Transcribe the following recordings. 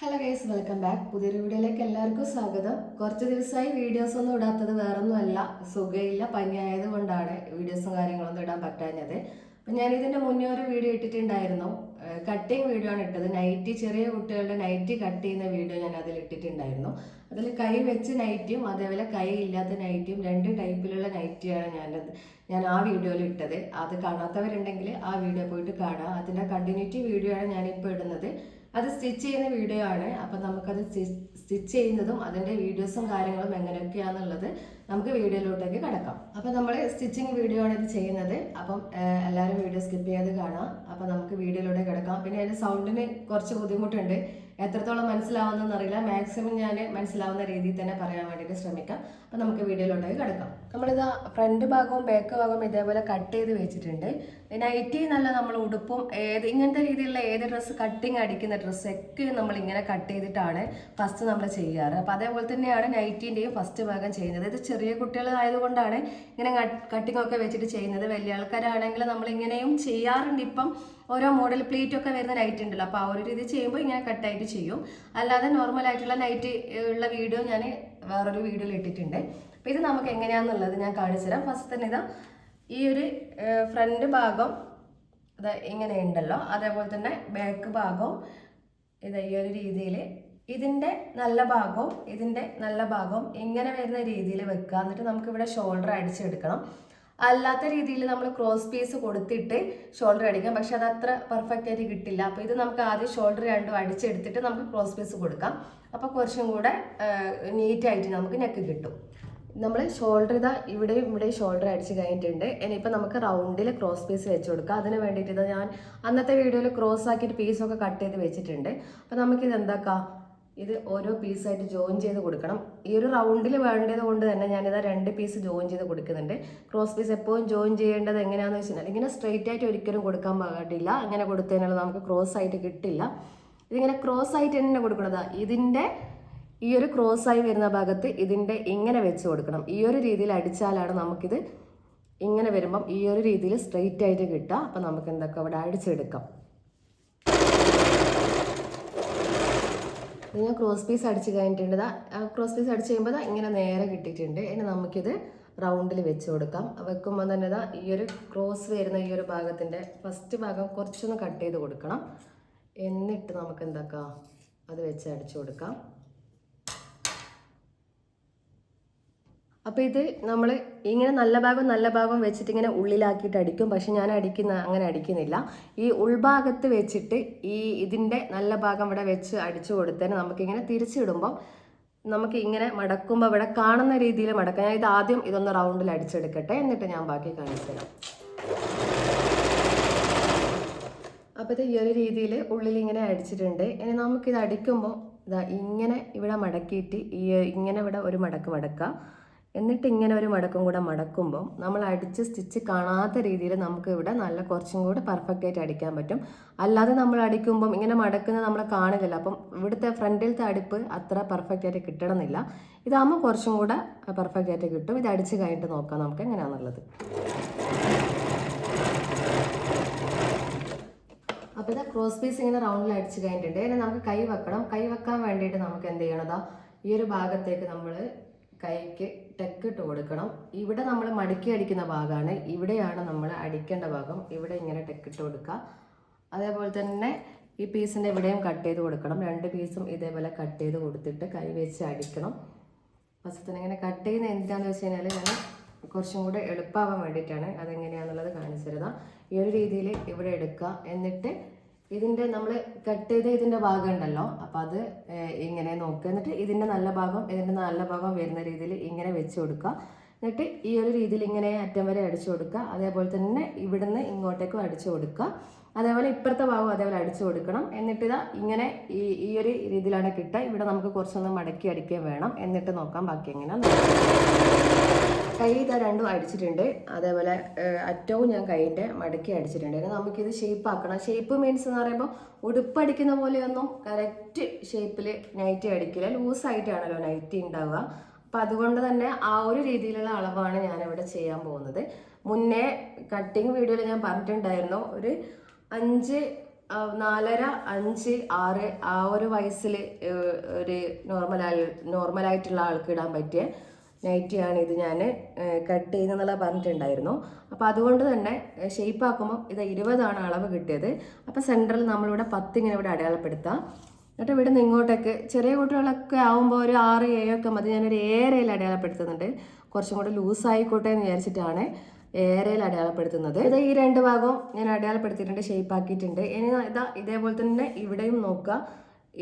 Hello guys welcome back പുതിയൊരു വീഡിയോയിലേക്ക് എല്ലാവർക്കും സ്വാഗതം. കുറച്ച് ദിവസമായി വീഡിയോസ് ഒന്നും ഇടാത്തത് വേറൊന്നുമല്ല. സുഖയില്ല പനിയായത് കൊണ്ടാണ് വീഡിയോസും കാര്യങ്ങളൊന്നും ഇടാൻ പറ്റാഞ്ഞത്. അപ്പം ഞാൻ ഇതിന്റെ മുന്നേ ഒരു വീഡിയോ ഇട്ടിട്ടുണ്ടായിരുന്നു. കട്ടിങ് വീഡിയോ ആണ് ഇട്ടത്. നൈറ്റി ചെറിയ കുട്ടികളുടെ നൈറ്റി കട്ട് ചെയ്യുന്ന വീഡിയോ ഞാൻ അതിൽ ഇട്ടിട്ടുണ്ടായിരുന്നു. അതിൽ കൈ വെച്ച് നൈറ്റിയും അതേപോലെ കൈ ഇല്ലാത്ത നൈറ്റിയും രണ്ട് ടൈപ്പിലുള്ള നൈറ്റിയാണ് ഞാൻ ഞാൻ ആ വീഡിയോയിൽ ഇട്ടത്. അത് കാണാത്തവരുണ്ടെങ്കിൽ ആ വീഡിയോ പോയിട്ട് കാണാം. അതിന്റെ കണ്ടിന്യൂറ്റി വീഡിയോ ആണ് ഞാനിപ്പോൾ ഇടുന്നത്. അത് സ്റ്റിച്ച് ചെയ്യുന്ന വീഡിയോ ആണ്. അപ്പം നമുക്കത് സ്റ്റിച്ച് ചെയ്യുന്നതും അതിന്റെ വീഡിയോസും കാര്യങ്ങളും എങ്ങനെയൊക്കെയാണെന്നുള്ളത് നമുക്ക് വീഡിയോയിലോട്ടേക്ക് കിടക്കാം. അപ്പം നമ്മൾ സ്റ്റിച്ചിങ് വീഡിയോ ആണ് ഇത് ചെയ്യുന്നത്. അപ്പം എല്ലാവരും വീഡിയോ സ്കിപ്പ് ചെയ്യാതെ കാണാം. അപ്പം നമുക്ക് വീഡിയോയിലൂടെ കിടക്കാം. പിന്നെ അതിന്റെ സൗണ്ടിന് കുറച്ച് ബുദ്ധിമുട്ടുണ്ട്. എത്രത്തോളം മനസ്സിലാവുന്നതെന്ന് അറിയില്ല. മാക്സിമം ഞാൻ മനസ്സിലാവുന്ന രീതിയിൽ തന്നെ പറയാൻ വേണ്ടിയിട്ട് ശ്രമിക്കാം. അപ്പം നമുക്ക് വീഡിയോയിലോട്ടേക്ക് കിടക്കാം. നമ്മളിത് ഫ്രണ്ട് ഭാഗവും ബാക്ക് ഭാഗവും ഇതേപോലെ കട്ട് ചെയ്ത് വെച്ചിട്ടുണ്ട്. നൈറ്റി നല്ല നമ്മൾ ഉടുപ്പും ഏത് ഇങ്ങനത്തെ രീതിയിലുള്ള ഏത് ഡ്രസ്സ് കട്ടിങ് അടിക്കുന്ന ഡ്രസ്സ് ഒക്കെ നമ്മൾ ഇങ്ങനെ കട്ട് ചെയ്തിട്ടാണ് ഫസ്റ്റ് നമ്മൾ ചെയ്യാറ്. അപ്പം അതേപോലെ തന്നെയാണ് നൈറ്റിന്റെയും ഫസ്റ്റ് ഭാഗം ചെയ്യുന്നത്. ഇത് ചെറിയ കുട്ടികളായതുകൊണ്ടാണ് ഇങ്ങനെ കട്ടിംഗ് ഒക്കെ വെച്ചിട്ട് ചെയ്യുന്നത്. വലിയ ആൾക്കാരാണെങ്കിൽ നമ്മൾ ഇങ്ങനെയും ചെയ്യാറുണ്ട്. ഇപ്പം ഓരോ മോഡൽ പ്ലേറ്റ് ഒക്കെ വരുന്ന നൈറ്റ് ഉണ്ടല്ലോ. അപ്പോൾ ആ ഒരു രീതി ചെയ്യുമ്പോൾ ഇങ്ങനെ കട്ടായിട്ട് ചെയ്യും. അല്ലാതെ നോർമൽ ആയിട്ടുള്ള നൈറ്റ് ഉള്ള വീഡിയോ ഞാൻ വേറൊരു വീഡിയോയിൽ ഇട്ടിട്ടുണ്ട്. അപ്പോൾ ഇത് നമുക്ക് എങ്ങനെയാണെന്നുള്ളത് ഞാൻ കാണിച്ചു തരാം. ഫസ്റ്റ് തന്നെ ഇതാ ഈ ഒരു ഫ്രണ്ട് ഭാഗം ഇത് ഇങ്ങനെ ഉണ്ടല്ലോ അതേപോലെ തന്നെ ബാക്ക് ഭാഗവും ഇത് ഈ ഒരു രീതിയിൽ ഇതിന്റെ നല്ല ഭാഗവും ഇതിന്റെ നല്ല ഭാഗവും ഇങ്ങനെ വരുന്ന രീതിയിൽ വെക്കുക എന്നിട്ട് നമുക്ക് ഇവിടെ ഷോൾഡർ അടിച്ചെടുക്കണം. അല്ലാത്ത രീതിയിൽ നമ്മൾ ക്രോസ് പീസ് കൊടുത്തിട്ട് ഷോൾഡർ അടിക്കാം. പക്ഷെ അത് അത്ര പെർഫെക്റ്റ് ആയിട്ട് കിട്ടില്ല. അപ്പോൾ ഇത് നമുക്ക് ആദ്യം ഷോൾഡർ രണ്ടും അടിച്ചെടുത്തിട്ട് നമുക്ക് ക്രോസ് പീസ് കൊടുക്കാം. അപ്പോൾ കുറച്ചും കൂടെ നീറ്റായിട്ട് നമുക്ക് നെക്ക് കിട്ടും. നമ്മൾ ഷോൾഡർ ഇതാ ഇവിടെയും ഇവിടെയും ഷോൾഡർ അടിച്ച് കഴിഞ്ഞിട്ടുണ്ട്. ഇനിയിപ്പോൾ നമുക്ക് റൗണ്ടിൽ ക്രോസ് പീസ് വെച്ച് കൊടുക്കാം. അതിന് വേണ്ടിയിട്ട് ഇത് ഞാൻ അന്നത്തെ വീഡിയോയിൽ ക്രോസ് ആക്കിയിട്ട് പീസൊക്കെ കട്ട് ചെയ്ത് വെച്ചിട്ടുണ്ട്. അപ്പോൾ നമുക്കിത് എന്താക്കാം ഇത് ഓരോ പീസായിട്ട് ജോയിൻ ചെയ്ത് കൊടുക്കണം. ഈ ഒരു റൗണ്ടിൽ വേണ്ടത് കൊണ്ട് തന്നെ ഞാനിതാ രണ്ട് പീസ് ജോയിൻ ചെയ്ത് കൊടുക്കുന്നുണ്ട്. ക്രോസ് പീസ് എപ്പോഴും ജോയിൻ ചെയ്യേണ്ടത് എങ്ങനെയാണെന്ന് വെച്ചാൽ ഇങ്ങനെ സ്ട്രെയിറ്റ് ആയിട്ട് ഒരിക്കലും കൊടുക്കാൻ പാടില്ല. അങ്ങനെ കൊടുത്തതിനാൽ നമുക്ക് ക്രോസ് ആയിട്ട് കിട്ടില്ല. ഇതിങ്ങനെ ക്രോസ് ആയിട്ട് തന്നെ കൊടുക്കണതാ ഇതിന്റെ ഈ ഒരു ക്രോസ് ആയി വരുന്ന ഭാഗത്ത് ഇതിന്റെ ഇങ്ങനെ വെച്ച് കൊടുക്കണം. ഈ ഒരു രീതിയിൽ അടിച്ചാലാണ് നമുക്കിത് ഇങ്ങനെ വരുമ്പം ഈ ഒരു രീതിയിൽ സ്ട്രെയിറ്റ് ആയിട്ട് കിട്ടുക. അപ്പം നമുക്ക് എന്തൊക്കെ അവിടെ അടിച്ചെടുക്കാം. ഞാൻ ക്രോസ് പീസ് അടിച്ച് കഴിഞ്ഞിട്ടുണ്ട്. ക്രോസ് പീസ് അടിച്ച് കഴിയുമ്പോൾ ഇങ്ങനെ നേരെ കിട്ടിയിട്ടുണ്ട്. ഇനി നമുക്കിത് റൗണ്ടിൽ വെച്ച് കൊടുക്കാം. വെക്കുമ്പോൾ തന്നെ ഇതാ ഈ ഒരു ക്രോസ് വരുന്ന ഈ ഒരു ഭാഗത്തിന്റെ ഫസ്റ്റ് ഭാഗം കുറച്ചൊന്ന് കട്ട് ചെയ്ത് കൊടുക്കണം. എന്നിട്ട് നമുക്ക് എന്താക്കാം? അത് വെച്ച് അടിച്ചു കൊടുക്കാം. അപ്പോൾ ഇത് നമ്മൾ ഇങ്ങനെ നല്ല ഭാഗം നല്ല ഭാഗം വെച്ചിട്ട് ഇങ്ങനെ ഉള്ളിലാക്കിയിട്ട് അടിക്കും. പക്ഷെ ഞാൻ അടിക്കുന്ന അങ്ങനെ അടിക്കുന്നില്ല. ഈ ഉൾഭാഗത്ത് വെച്ചിട്ട് ഈ ഇതിന്റെ നല്ല ഭാഗം ഇവിടെ വെച്ച് അടിച്ചു കൊടുത്തതിന് നമുക്കിങ്ങനെ തിരിച്ചിടുമ്പം നമുക്ക് ഇങ്ങനെ മടക്കുമ്പോൾ ഇവിടെ കാണുന്ന രീതിയിൽ മടക്കാം. ഞാൻ ഇത് ആദ്യം ഇതൊന്ന് റൗണ്ടിൽ അടിച്ചെടുക്കട്ടെ. എന്നിട്ട് ഞാൻ ബാക്കി കാണിച്ചു തരാം. അപ്പോൾ ഇത് ഈ ഒരു രീതിയിൽ ഉള്ളിൽ ഇങ്ങനെ അടിച്ചിട്ടുണ്ട്. ഇനി നമുക്കിത് അടിക്കുമ്പോൾ ഇതാ ഇങ്ങനെ ഇവിടെ മടക്കിയിട്ട് ഈ ഇങ്ങനെ ഇവിടെ ഒരു മടക്ക് മടക്കുക എന്നിട്ട് ഇങ്ങനെ ഒരു മടക്കും കൂടെ മടക്കുമ്പോൾ നമ്മൾ അടിച്ച് സ്റ്റിച്ച് കാണാത്ത രീതിയിൽ നമുക്ക് ഇവിടെ നല്ല കുറച്ചും കൂടെ പെർഫെക്റ്റ് ആയിട്ട് അടിക്കാൻ പറ്റും. അല്ലാതെ നമ്മൾ അടിക്കുമ്പം ഇങ്ങനെ മടക്കുന്നത് നമ്മൾ കാണില്ല അപ്പം ഇവിടുത്തെ ഫ്രണ്ടിലത്തെ അടിപ്പ് അത്ര പെർഫെക്റ്റ് ആയിട്ട് കിട്ടണമെന്നില്ല. ഇതാകുമ്പോൾ കുറച്ചും കൂടെ പെർഫെക്റ്റ് ആയിട്ട് കിട്ടും. ഇത് അടിച്ച് കഴിഞ്ഞിട്ട് നോക്കാം നമുക്ക് എങ്ങനെയാണെന്നുള്ളത് അപ്പോൾ ഇത് ക്രോസ് പീസ് ഇങ്ങനെ റൗണ്ടിൽ അടിച്ച് കഴിഞ്ഞിട്ടുണ്ട്. ഇനി നമുക്ക് കൈ വെക്കണം. കൈ വെക്കാൻ വേണ്ടിയിട്ട് നമുക്ക് എന്ത് ചെയ്യണതാ ഈ ഒരു ഭാഗത്തേക്ക് നമ്മൾ കൈക്ക് ടെക്ക് ഇട്ട് കൊടുക്കണം. ഇവിടെ നമ്മൾ മടക്കി അടിക്കുന്ന ഭാഗമാണ് ഇവിടെയാണ് നമ്മൾ അടിക്കേണ്ട ഭാഗം. ഇവിടെ ഇങ്ങനെ ടെക്ക് ഇട്ട് കൊടുക്കുക. അതേപോലെ തന്നെ ഈ പീസിന്റെ ഇവിടെയും കട്ട് ചെയ്ത് കൊടുക്കണം. രണ്ട് പീസും ഇതേപോലെ കട്ട് ചെയ്ത് കൊടുത്തിട്ട് കൈ വെച്ച് അടിക്കണം. ഫസ്റ്റ് ഇങ്ങനെ കട്ട് ചെയ്യുന്ന എന്തിനാന്ന് വെച്ച് കഴിഞ്ഞാൽ ഞാൻ കുറച്ചും കൂടെ എളുപ്പമാവാൻ വേണ്ടിയിട്ടാണ്. അതെങ്ങനെയാണെന്നുള്ളത് കാണിച്ചു തരുന്നത്. ഈ ഒരു രീതിയിൽ ഇവിടെ എടുക്കുക. എന്നിട്ട് ഇതിന്റെ നമ്മൾ കട്ട് ചെയ്ത ഇതിന്റെ ഭാഗം ഉണ്ടല്ലോ അപ്പോൾ അത് ഇങ്ങനെ നോക്കുക. എന്നിട്ട് ഇതിന്റെ നല്ല ഭാഗം ഇതിന്റെ നല്ല ഭാഗം വരുന്ന രീതിയിൽ ഇങ്ങനെ വെച്ച് കൊടുക്കുക. എന്നിട്ട് ഈ ഒരു രീതിയിൽ ഇങ്ങനെ അറ്റം വരെ അടിച്ചു കൊടുക്കുക. അതേപോലെ തന്നെ ഇവിടുന്ന് ഇങ്ങോട്ടേക്കും അടിച്ചു കൊടുക്കുക. അതേപോലെ ഇപ്പുറത്തെ ഭാഗം അതേപോലെ അടിച്ചു കൊടുക്കണം. എന്നിട്ട് ഇതാ ഇങ്ങനെ ഈ ഈ ഒരു രീതിയിലാണ് കിട്ടുക. ഇവിടെ നമുക്ക് കുറച്ചൊന്ന് മടക്കി അടിക്കുകയും വേണം. എന്നിട്ട് നോക്കാം ബാക്കി എങ്ങനെയാണെന്ന്. കൈ ഇതാ രണ്ടും അടിച്ചിട്ടുണ്ട്. അതേപോലെ അറ്റവും ഞാൻ കൈയിന്റെ മടക്കി അടിച്ചിട്ടുണ്ട്. ഇനി നമുക്കിത് ഷേപ്പ് ആക്കണം. ഷേപ്പ് മീൻസ് എന്ന് പറയുമ്പോൾ ഉടുപ്പ് അടിക്കുന്ന പോലെയൊന്നും കറക്റ്റ് ഷേപ്പിൽ നൈറ്റി അടിക്കില്ല. ലൂസായിട്ടാണല്ലോ നൈറ്റി ഉണ്ടാവുക അപ്പം അതുകൊണ്ട് തന്നെ ആ ഒരു രീതിയിലുള്ള അളവാണ് ഞാനിവിടെ ചെയ്യാൻ പോകുന്നത്. മുന്നേ കട്ടിങ് വീഡിയോയിൽ ഞാൻ പറഞ്ഞിട്ടുണ്ടായിരുന്നു. ഒരു അഞ്ച് നാലര അഞ്ച് ആറ് ആ ഒരു വയസ്സിൽ ഒരു നോർമലായി നോർമലായിട്ടുള്ള ആൾക്ക് ഇടാൻ പറ്റിയ നൈറ്റിയാണ് ഇത് ഞാൻ കട്ട് ചെയ്യുന്നതെന്നുള്ള പറഞ്ഞിട്ടുണ്ടായിരുന്നു. അപ്പോൾ അതുകൊണ്ട് തന്നെ ഷേപ്പ് ആക്കുമ്പോൾ ഇത് ഇരുപതാണ് അളവ് കിട്ടിയത്. അപ്പോൾ സെന്ററിൽ നമ്മളിവിടെ പത്തിങ്ങനെ ഇവിടെ അടയാളപ്പെടുത്താം. എന്നിട്ട് ഇവിടെ നിന്ന് ഇങ്ങോട്ടേക്ക് ചെറിയ കുട്ടികളൊക്കെ ആകുമ്പോൾ ഒരു ആറ് ഏഴൊക്കെ മതി. ഞാനൊരു ഏരയിൽ അടയാളപ്പെടുത്തുന്നുണ്ട്. കുറച്ചും കൂടെ ലൂസ് ആയിക്കോട്ടെ എന്ന് വിചാരിച്ചിട്ടാണ് ഏരയിൽ അടയാളപ്പെടുത്തുന്നത്. ഇത് ഈ രണ്ട് ഭാഗവും ഞാൻ അടയാളപ്പെടുത്തിയിട്ടുണ്ട് ഷേപ്പ് ആക്കിയിട്ടുണ്ട്. ഇനി ഇതാ ഇതേപോലെ തന്നെ ഇവിടെയും നോക്കുക.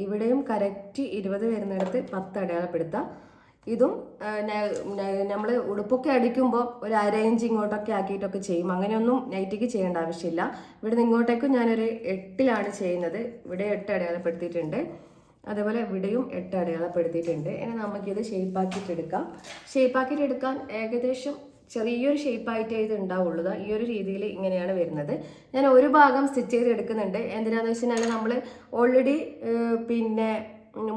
ഇവിടെയും കറക്റ്റ് ഇരുപത് വരുന്നിടത്ത് പത്ത് അടയാളപ്പെടുത്താം. ഇതും നമ്മൾ ഉടുപ്പൊക്കെ അടിക്കുമ്പോൾ ഒരു അര ഇഞ്ച് ഇങ്ങോട്ടൊക്കെ ആക്കിയിട്ടൊക്കെ ചെയ്യും. അങ്ങനെയൊന്നും നൈറ്റിക്ക് ചെയ്യേണ്ട ആവശ്യമില്ല. ഇവിടെ നിന്ന് ഇങ്ങോട്ടേക്കും ഞാനൊരു എട്ടിലാണ് ചെയ്യുന്നത്. ഇവിടെ എട്ട് അടയാളപ്പെടുത്തിയിട്ടുണ്ട്. അതേപോലെ ഇവിടെയും എട്ട് അടയാളപ്പെടുത്തിയിട്ടുണ്ട്. ഇനി നമുക്കിത് ഷേപ്പാക്കിയിട്ട് എടുക്കാം. ഷേപ്പാക്കിയിട്ട് എടുക്കാൻ ഏകദേശം ചെറിയൊരു ഷേപ്പായിട്ടേ ഇത് ഉണ്ടാവുള്ളൂ. ഈ ഒരു രീതിയിൽ ഇങ്ങനെയാണ് വരുന്നത്. ഞാൻ ഒരു ഭാഗം സ്റ്റിച്ച് ചെയ്ത് എടുക്കുന്നുണ്ട്. എന്തിനാണെന്ന് വെച്ച് കഴിഞ്ഞാൽ നമ്മൾ ഓൾറെഡി പിന്നെ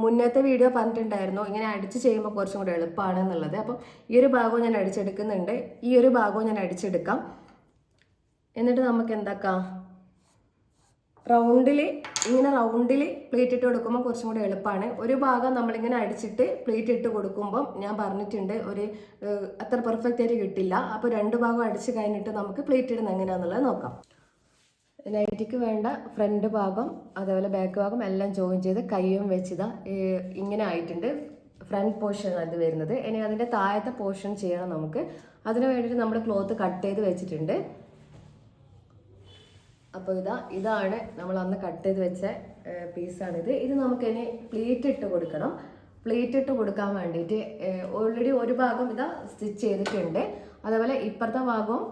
മുന്നത്തെ വീഡിയോ പറഞ്ഞിട്ടുണ്ടായിരുന്നു. ഇങ്ങനെ അടിച്ച് ചെയ്യുമ്പോൾ കുറച്ചും കൂടെ എളുപ്പമാണ് എന്നുള്ളത് അപ്പം ഈ ഒരു ഭാഗവും ഞാൻ അടിച്ചെടുക്കുന്നുണ്ട്. ഈ ഒരു ഭാഗവും ഞാൻ അടിച്ചെടുക്കാം. എന്നിട്ട് നമുക്ക് എന്താക്കാം? റൗണ്ടിൽ ഇങ്ങനെ റൗണ്ടിൽ പ്ലേറ്റ് ഇട്ട് കൊടുക്കുമ്പോൾ കുറച്ചും കൂടി എളുപ്പമാണ് ഒരു ഭാഗം നമ്മളിങ്ങനെ അടിച്ചിട്ട് പ്ലേറ്റ് ഇട്ട് കൊടുക്കുമ്പം ഞാൻ പറഞ്ഞിട്ടുണ്ട് ഒരു അത്ര പെർഫെക്റ്റ് ആയിട്ട് കിട്ടില്ല. അപ്പോൾ രണ്ട് ഭാഗം അടിച്ച് കഴിഞ്ഞിട്ട് നമുക്ക് പ്ലേറ്റ് ഇടുന്ന എങ്ങനെയാണെന്നുള്ളത് നോക്കാം. നൈറ്റിക്ക് വേണ്ട ഫ്രണ്ട് ഭാഗം അതേപോലെ ബാക്ക് ഭാഗം എല്ലാം ജോയിൻ ചെയ്ത് കയ്യും വെച്ചിതാ ഇങ്ങനെ ആയിട്ടുണ്ട് ഫ്രണ്ട് പോർഷൻ അത് വരുന്നത്. ഇനി അതിന്റെ താഴത്തെ പോർഷൻ ചെയ്യണം നമുക്ക്. അതിന് വേണ്ടിയിട്ട് നമ്മൾ ക്ലോത്ത് കട്ട് ചെയ്ത് വെച്ചിട്ടുണ്ട്. അപ്പോൾ ഇതാ ഇതാണ് നമ്മൾ അന്ന് കട്ട് ചെയ്ത് വെച്ച പീസാണിത് ഇത് നമുക്കിനി പ്ലീറ്റ് ഇട്ട് കൊടുക്കണം. പ്ലീറ്റ് ഇട്ട് കൊടുക്കാൻ വേണ്ടിയിട്ട് ഓൾറെഡി ഒരു ഭാഗം ഇതാ സ്റ്റിച്ച് ചെയ്തിട്ടുണ്ട്. അതേപോലെ ഇപ്പുറത്തെ ഭാഗവും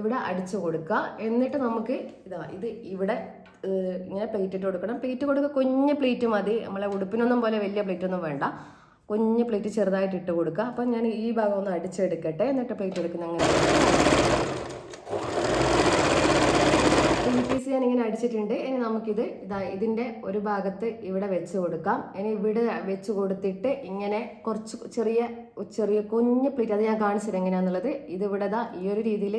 ഇവിടെ അടിച്ചു കൊടുക്കുക. എന്നിട്ട് നമുക്ക് ഇതാ ഇത് ഇവിടെ ഇങ്ങനെ പ്ലേറ്റ് ഇട്ട് കൊടുക്കണം. പ്ലേറ്റ് കൊടുക്കുക കുഞ്ഞ് പ്ലേറ്റ് മതി. നമ്മളെ ഉടുപ്പിനൊന്നും പോലെ വലിയ പ്ലേറ്റ് ഒന്നും വേണ്ട. കുഞ്ഞ് പ്ലേറ്റ് ചെറുതായിട്ട് ഇട്ട് കൊടുക്കുക. അപ്പം ഞാൻ ഈ ഭാഗം ഒന്ന് അടിച്ചെടുക്കട്ടെ. എന്നിട്ട് പ്ലേറ്റ് എടുക്കുന്ന അങ്ങനെ. ഇൻകേസ് ഞാൻ ഇങ്ങനെ അടിച്ചിട്ടുണ്ട്. ഇനി നമുക്കിത് ഇതാ ഇതിന്റെ ഒരു ഭാഗത്ത് ഇവിടെ വെച്ച് കൊടുക്കാം. ഇനി ഇവിടെ വെച്ച് കൊടുത്തിട്ട് ഇങ്ങനെ കുറച്ച് ചെറിയ ചെറിയ കുഞ്ഞ് പ്ലേറ്റ് അത് ഞാൻ കാണിച്ചത് എങ്ങനെയാണെന്നുള്ളത് ഇത് ഇവിടെ ദാ ഈ ഒരു രീതിയിൽ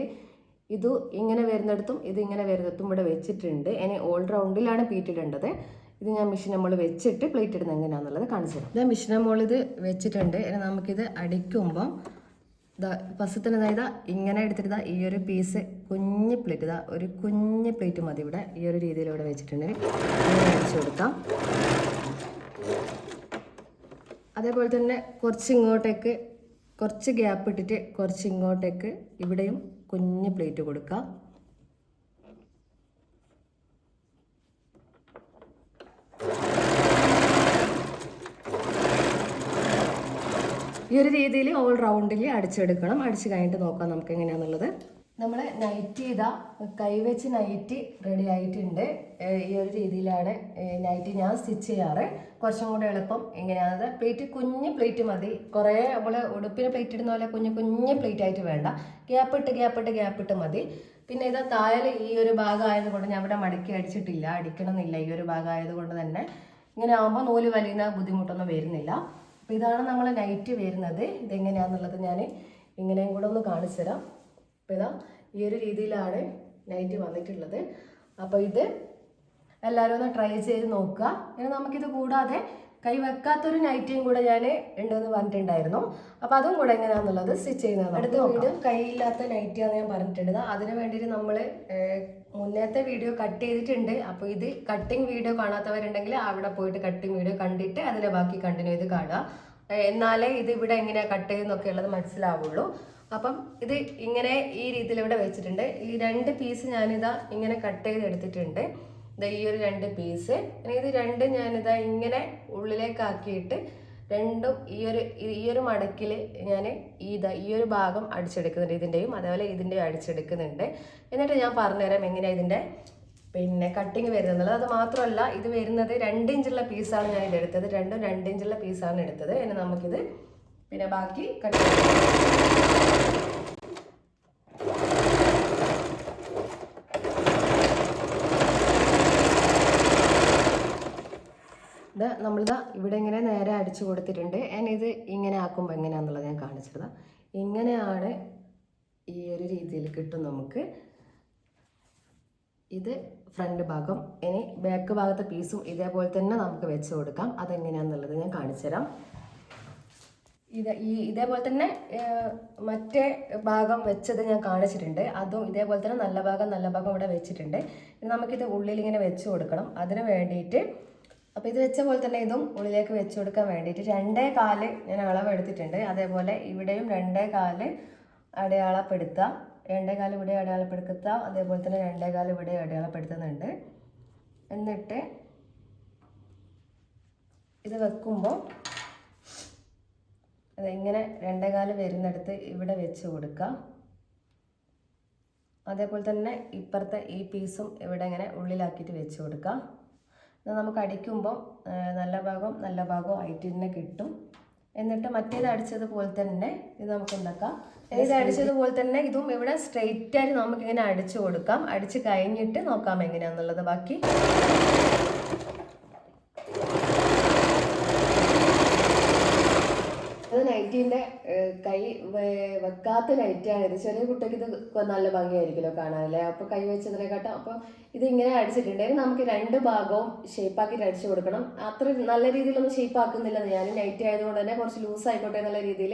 ഇത് ഇങ്ങനെ വരുന്നിടത്തും ഇത് ഇങ്ങനെ വരുന്നിടത്തും ഇവിടെ വെച്ചിട്ടുണ്ട്. ഇനി ഓൾ റൗണ്ടിലാണ് പീറ്റിടേണ്ടത് ഇത് ഞാൻ മിഷീൻ നമ്മൾ വെച്ചിട്ട് പ്ലേറ്റ് ഇടുന്നത് എങ്ങനെയാണെന്നുള്ളത് കാണിച്ചു തരാം. മിഷീൻ നമ്മൾ ഇത് വെച്ചിട്ടുണ്ട്. ഇനി നമുക്കിത് അടിക്കുമ്പം ഇതാ തന്നെ ഇതാ ഇതാ ഇങ്ങനെ എടുത്തിട്ട് ഇതാ ഈ ഒരു പീസ് കുഞ്ഞ് പ്ലേറ്റ് ഇതാ ഒരു കുഞ്ഞ് പ്ലേറ്റ് മതി ഇവിടെ. ഈ ഒരു രീതിയിൽ ഇവിടെ വെച്ചിട്ടുണ്ടെങ്കിൽ അടിച്ചു കൊടുക്കാം. അതേപോലെ തന്നെ കുറച്ച് ഇങ്ങോട്ടേക്ക് കുറച്ച് ഗ്യാപ്പ് ഇട്ടിട്ട് കുറച്ച് ഇങ്ങോട്ടേക്ക് ഇവിടെയും കുഞ്ഞ് പ്ലേറ്റ് കൊടുക്കാം. ഈ ഒരു രീതിയിൽ ഓൾ റൗണ്ടിൽ അടിച്ചെടുക്കണം. അടിച്ച് കഴിഞ്ഞിട്ട് നോക്കാം നമുക്ക് എങ്ങനെയാണെന്നുള്ളത് നമ്മൾ നൈറ്റ് ചെയ്ത കൈവച്ച് നൈറ്റ് റെഡി ആയിട്ടുണ്ട്. ഈ ഒരു രീതിയിലാണ് നൈറ്റ് ഞാൻ സ്റ്റിച്ച് ചെയ്യാറ്. കുറച്ചും കൂടെ എളുപ്പം ഇങ്ങനെയാണ് പ്ലേറ്റ് കുഞ്ഞ് പ്ലേറ്റ് മതി. കുറേ നമ്മൾ ഉടുപ്പിന് പ്ലേറ്റ് ഇടുന്ന പോലെ കുഞ്ഞ് കുഞ്ഞ് പ്ലേറ്റ് ആയിട്ട് വേണ്ട. ഗ്യാപ്പ് ഇട്ട് ഗ്യാപ്പ് ഇട്ട് ഗ്യാപ്പ് ഇട്ട് മതി. പിന്നെ ഇത് താഴെ ഈ ഒരു ഭാഗം ആയതുകൊണ്ട് ഞാൻ ഇവിടെ മടക്കി അടിച്ചിട്ടില്ല. അടിക്കണമെന്നില്ല. ഈ ഒരു ഭാഗം ആയതുകൊണ്ട് തന്നെ. ഇങ്ങനെ ആകുമ്പോൾ നൂൽ വലിയുന്ന ബുദ്ധിമുട്ടൊന്നും വരുന്നില്ല. അപ്പോൾ ഇതാണ് നമ്മൾ നൈറ്റ് വരുന്നത്. ഇതെങ്ങനെയാണെന്നുള്ളത് ഞാൻ ഇങ്ങനെയും കൂടെ ഒന്ന് കാണിച്ചു തരാം അപ്പോൾ ഇതാ ഈ ഒരു രീതിയിലാണ് നൈറ്റ് വന്നിട്ടുള്ളത്. അപ്പോൾ ഇത് എല്ലാവരും ഒന്ന് ട്രൈ ചെയ്ത് നോക്കുക. ഇനി നമുക്കിത് കൂടാതെ കൈ വെക്കാത്തൊരു നൈറ്റിയും കൂടെ ഞാൻ ഉണ്ടെന്ന് പറഞ്ഞിട്ടുണ്ടായിരുന്നു. അപ്പോൾ അതും കൂടെ എങ്ങനെയാണെന്നുള്ളത് സ്റ്റിച്ച് ചെയ്യുന്നത് അടുത്ത വീഡിയോ കൈയില്ലാത്ത നൈറ്റിയാന്ന് ഞാൻ പറഞ്ഞിട്ടുണ്ട്. അതിന് വേണ്ടിയിട്ട് നമ്മൾ മുന്നത്തെ വീഡിയോ കട്ട് ചെയ്തിട്ടുണ്ട്. അപ്പോൾ ഇത് കട്ടിങ് വീഡിയോ കാണാത്തവരുണ്ടെങ്കിൽ അവിടെ പോയിട്ട് കട്ടിങ് വീഡിയോ കണ്ടിട്ട് അതിനെ ബാക്കി കണ്ടിന്യൂ ചെയ്ത് കാണുക. എന്നാലേ ഇത് ഇവിടെ എങ്ങനെയാണ് കട്ട് ചെയ്യുന്നൊക്കെ ഉള്ളത് മനസ്സിലാവുള്ളൂ. അപ്പം ഇത് ഇങ്ങനെ ഈ രീതിയിൽ ഇവിടെ വെച്ചിട്ടുണ്ട്. ഈ രണ്ട് പീസ് ഞാനിതാ ഇങ്ങനെ കട്ട് ചെയ്ത് എടുത്തിട്ടുണ്ട്. ഇതാ ഈ ഒരു രണ്ട് പീസ് ഇത് രണ്ടും ഞാനിതാ ഇങ്ങനെ ഉള്ളിലേക്കാക്കിയിട്ട് രണ്ടും ഈ ഒരു ഈ ഒരു മടക്കിൽ ഞാൻ ഈ ഈ ഒരു ഭാഗം അടിച്ചെടുക്കുന്നുണ്ട്. ഇതിന്റെയും അതേപോലെ ഇതിന്റെയും അടിച്ചെടുക്കുന്നുണ്ട്. എന്നിട്ട് ഞാൻ പറഞ്ഞുതരാം എങ്ങനെയാണ് ഇതിന്റെ പിന്നെ കട്ടിങ് വരുന്നുള്ളത് അത് മാത്രമല്ല ഇത് വരുന്നത് രണ്ട് ഇഞ്ചുള്ള പീസാണ് ഞാൻ ഇതെടുത്തത് രണ്ടും രണ്ട് ഇഞ്ചുള്ള പീസാണ് എടുത്തത്. ഇനി നമുക്കിത് പിന്നെ ബാക്കി കട്ട് ഇത് നമ്മളിതാ ഇവിടെ ഇങ്ങനെ നേരെ അടിച്ചു കൊടുത്തിട്ടുണ്ട്. ഇത് ഇങ്ങനെ ആക്കുമ്പോൾ എങ്ങനെയാണെന്നുള്ളത് ഞാൻ കാണിച്ചത്. ഇങ്ങനെയാണ് ഈ ഒരു രീതിയിൽ കിട്ടും നമുക്ക്. ഇത് ഫ്രണ്ട് ഭാഗം ഇനി ബാക്ക് ഭാഗത്തെ പീസും ഇതേപോലെ തന്നെ നമുക്ക് വെച്ച് കൊടുക്കാം. അതെങ്ങനെയാണെന്നുള്ളത് ഞാൻ കാണിച്ചു തരാം ഇത് ഈ ഇതേപോലെ തന്നെ മറ്റേ ഭാഗം വെച്ചത് ഞാൻ കാണിച്ചിട്ടുണ്ട്. അതും ഇതേപോലെ തന്നെ നല്ല ഭാഗം നല്ല ഭാഗം ഇവിടെ വെച്ചിട്ടുണ്ട്. നമുക്കിത് ഉള്ളിൽ ഇങ്ങനെ വെച്ച് കൊടുക്കണം. അതിന് വേണ്ടിയിട്ട് അപ്പോൾ ഇത് വെച്ച പോലെ തന്നെ ഇതും ഉള്ളിലേക്ക് വെച്ച് കൊടുക്കാൻ വേണ്ടിയിട്ട് രണ്ടേ കാൽ ഞാൻ അളവെടുത്തിട്ടുണ്ട്. അതേപോലെ ഇവിടെയും രണ്ടേ കാൽ അടയാളപ്പെടുത്തുക. രണ്ടേ കാൽ ഇവിടെ അടയാളപ്പെടുത്തുക. അതേപോലെ തന്നെ രണ്ടേ കാൽ ഇവിടെ അടയാളപ്പെടുത്തുന്നുണ്ട്. എന്നിട്ട് ഇത് വെക്കുമ്പോൾ അത് ഇങ്ങനെ രണ്ടേ കാൽ വരുന്നിടത്ത് ഇവിടെ വെച്ച് കൊടുക്കുക അതേപോലെ തന്നെ ഇപ്പുറത്തെ ഈ പീസും ഇവിടെ ഇങ്ങനെ ഉള്ളിലാക്കിയിട്ട് വെച്ച് കൊടുക്കുക ഇത് നമുക്ക് അടിക്കുമ്പോൾ നല്ല ഭാഗം നല്ല ഭാഗവും ആയിട്ട് തന്നെ കിട്ടും. എന്നിട്ട് മറ്റേത് അടിച്ചതുപോലെ തന്നെ ഇത് നമുക്ക് ഉണ്ടാക്കാം. ഇത് അടിച്ചതുപോലെ തന്നെ ഇതും ഇവിടെ സ്ട്രെയിറ്റ് ആയിട്ട് നമുക്ക് ഇങ്ങനെ അടിച്ചു കൊടുക്കാം. അടിച്ച് കഴിഞ്ഞിട്ട് നോക്കാം എങ്ങനെയാണെന്നുള്ളത് ബാക്കി ഇത് നൈറ്റീന്റെ കൈ വെക്കാത്ത ലൈറ്റാണിത് ചെറിയ കുട്ടിക്ക് ഇത് നല്ല ഭംഗിയായിരിക്കുമല്ലോ കാണാനല്ലേ അപ്പോൾ കൈ വെച്ചതിനെക്കാട്ടും അപ്പോൾ ഇത് ഇങ്ങനെ അടിച്ചിട്ടുണ്ടെങ്കിൽ നമുക്ക് രണ്ട് ഭാഗവും ഷേപ്പാക്കിയിട്ട് അടിച്ചു കൊടുക്കണം. അത്ര നല്ല രീതിയിലൊന്നും ഷേപ്പ് ആക്കുന്നില്ല. ഞാൻ ലൈറ്റ് ആയതുകൊണ്ട് തന്നെ കുറച്ച് ലൂസ് ആയിക്കോട്ടെ എന്നുള്ള രീതിയിൽ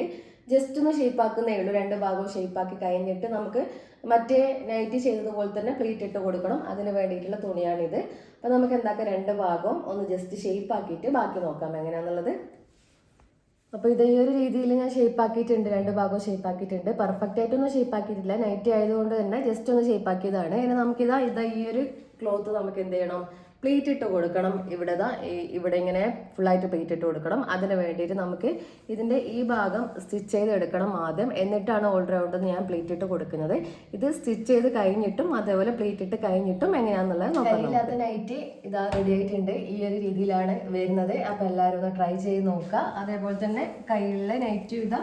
ജസ്റ്റ് ഒന്ന് ഷേപ്പ് ആക്കുന്നേ ഉള്ളൂ. രണ്ട് ഭാഗവും ഷേപ്പ് ആക്കി കഴിഞ്ഞിട്ട് നമുക്ക് മറ്റേ നൈറ്റ് ചെയ്തതുപോലെ തന്നെ പ്ലീറ്റ് ഇട്ട് കൊടുക്കണം. അതിന് വേണ്ടിയിട്ടുള്ള തുണിയാണിത്. അപ്പോൾ നമുക്ക് എന്താക്കാം? രണ്ട് ഭാഗവും ഒന്ന് ജസ്റ്റ് ഷേപ്പ് ആക്കിയിട്ട് ബാക്കി നോക്കാം. എങ്ങനെയാണെന്നുള്ളത് അപ്പോൾ ഇത് ഒരു രീതിയിൽ ഞാൻ ഷേപ്പ് ആക്കിയിട്ടുണ്ട്. രണ്ട് ഭാഗവും ഷേപ്പ് ആക്കിയിട്ടുണ്ട്. പെർഫെക്റ്റ് ആയിട്ടൊന്നും ഷേപ്പ് ആക്കിയിട്ടില്ല. നൈറ്റി ആയതുകൊണ്ട് തന്നെ ജസ്റ്റ് ഒന്ന് ഷേപ്പ് ആക്കിയതാണ്. ഇനി നമുക്കിതാ ഇതാ ഈ ഒരു ക്ലോത്ത് നമുക്ക് എന്ത് ചെയ്യണം? പ്ലേറ്റ് ഇട്ട് കൊടുക്കണം. ഇവിടെ ഈ- ഇവിടെ ഇങ്ങനെ ഫുള്ളായിട്ട് പ്ലേറ്റ് ഇട്ട് കൊടുക്കണം. അതിന് വേണ്ടിയിട്ട് നമുക്ക് ഇതിന്റെ ഈ ഭാഗം സ്റ്റിച്ച് ചെയ്ത് എടുക്കണം ആദ്യം. എന്നിട്ടാണ് ഓൾ റൗണ്ട് ഞാൻ പ്ലേറ്റ് ഇട്ട് കൊടുക്കുന്നത്. ഇത് സ്റ്റിച്ച് ചെയ്ത് കഴിഞ്ഞിട്ടും അതേപോലെ പ്ലേറ്റ് ഇട്ട് കഴിഞ്ഞിട്ടും എങ്ങനെയാണെന്നുള്ളത് നോക്കാം ഇല്ലാത്ത നൈറ്റ് ഇതാ റെഡി ആയിട്ടുണ്ട്. ഈ ഒരു രീതിയിലാണ് വരുന്നത്. അപ്പം എല്ലാവരും ഒന്ന് ട്രൈ ചെയ്ത് നോക്കുക. അതേപോലെ തന്നെ കയ്യിലുള്ള നൈറ്റും ഇതാ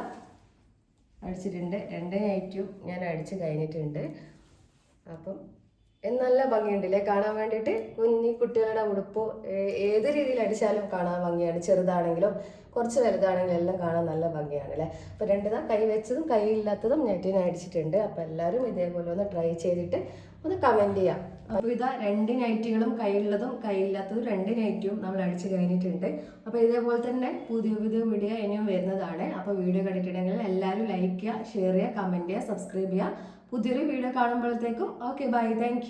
അടിച്ചിട്ടുണ്ട്. രണ്ട് നൈറ്റും ഞാൻ അടിച്ച് കഴിഞ്ഞിട്ടുണ്ട്. അപ്പം ഇത് നല്ല ഭംഗിയുണ്ടല്ലേ? കാണാൻ വേണ്ടിയിട്ട് കുഞ്ഞി കുട്ടികളുടെ ഉടുപ്പ് ഏത് രീതിയിൽ അടിച്ചാലും കാണാൻ ഭംഗിയാണ്. ചെറുതാണെങ്കിലും കുറച്ച് വലുതാണെങ്കിലും എല്ലാം കാണാൻ നല്ല ഭംഗിയാണ് അല്ലേ അപ്പോൾ രണ്ടുതാ കൈ വെച്ചതും കൈ ഇല്ലാത്തതും നെറ്റിന് അടിച്ചിട്ടുണ്ട്. അപ്പോൾ എല്ലാവരും ഇതേപോലെ ഒന്ന് ട്രൈ ചെയ്തിട്ട് ഒന്ന് കമന്റ് ചെയ്യാം. അപ്പോൾ ഇതാ രണ്ട് നൈറ്റികളും കൈയുള്ളതും കൈയില്ലാത്തതും രണ്ട് നൈറ്റിയും നമ്മൾ അടിച്ച് കഴിഞ്ഞിട്ടുണ്ട്. അപ്പോൾ ഇതേപോലെ തന്നെ പുതിയ പുതിയ വീഡിയോ ഇനിയും വരുന്നതാണ്. അപ്പോൾ വീഡിയോ കണ്ടിട്ടുണ്ടെങ്കിൽ എല്ലാവരും ലൈക്ക് ചെയ്യുക ഷെയർ ചെയ്യുക കമന്റ് ചെയ്യുക സബ്സ്ക്രൈബ് ചെയ്യുക. പുതിയൊരു വീഡിയോ കാണുമ്പോഴത്തേക്കും. Okay bye thank